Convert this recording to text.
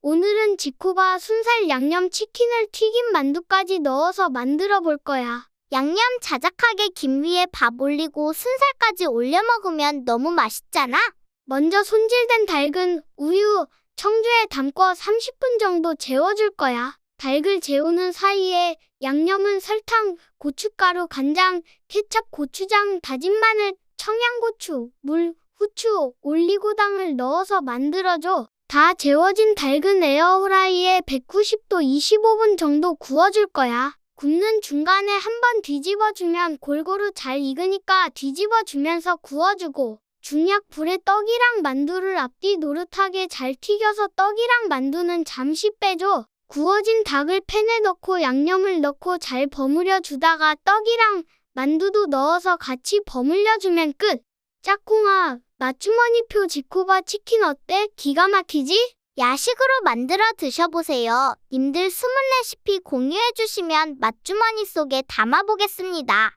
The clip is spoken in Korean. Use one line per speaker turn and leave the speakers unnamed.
오늘은 지코바 순살 양념 치킨을 튀김 만두까지 넣어서 만들어 볼 거야.
양념 자작하게 김 위에 밥 올리고 순살까지 올려 먹으면 너무 맛있잖아.
먼저 손질된 닭은 우유, 청주에 담궈 30분 정도 재워줄 거야. 닭을 재우는 사이에 양념은 설탕, 고춧가루, 간장, 케찹, 고추장, 다진 마늘, 청양고추, 물, 후추, 올리고당을 넣어서 만들어줘. 다 재워진 닭은 에어프라이에 190도 25분 정도 구워줄 거야. 굽는 중간에 한번 뒤집어주면 골고루 잘 익으니까 뒤집어주면서 구워주고 중약 불에 떡이랑 만두를 앞뒤 노릇하게 잘 튀겨서 떡이랑 만두는 잠시 빼줘. 구워진 닭을 팬에 넣고 양념을 넣고 잘 버무려 주다가 떡이랑 만두도 넣어서 같이 버무려 주면 끝. 짝꿍아, 맞주머니표 지코바 치킨 어때? 기가 막히지?
야식으로 만들어 드셔보세요. 님들 숨은 레시피 공유해 주시면 맛주머니 속에 담아보겠습니다.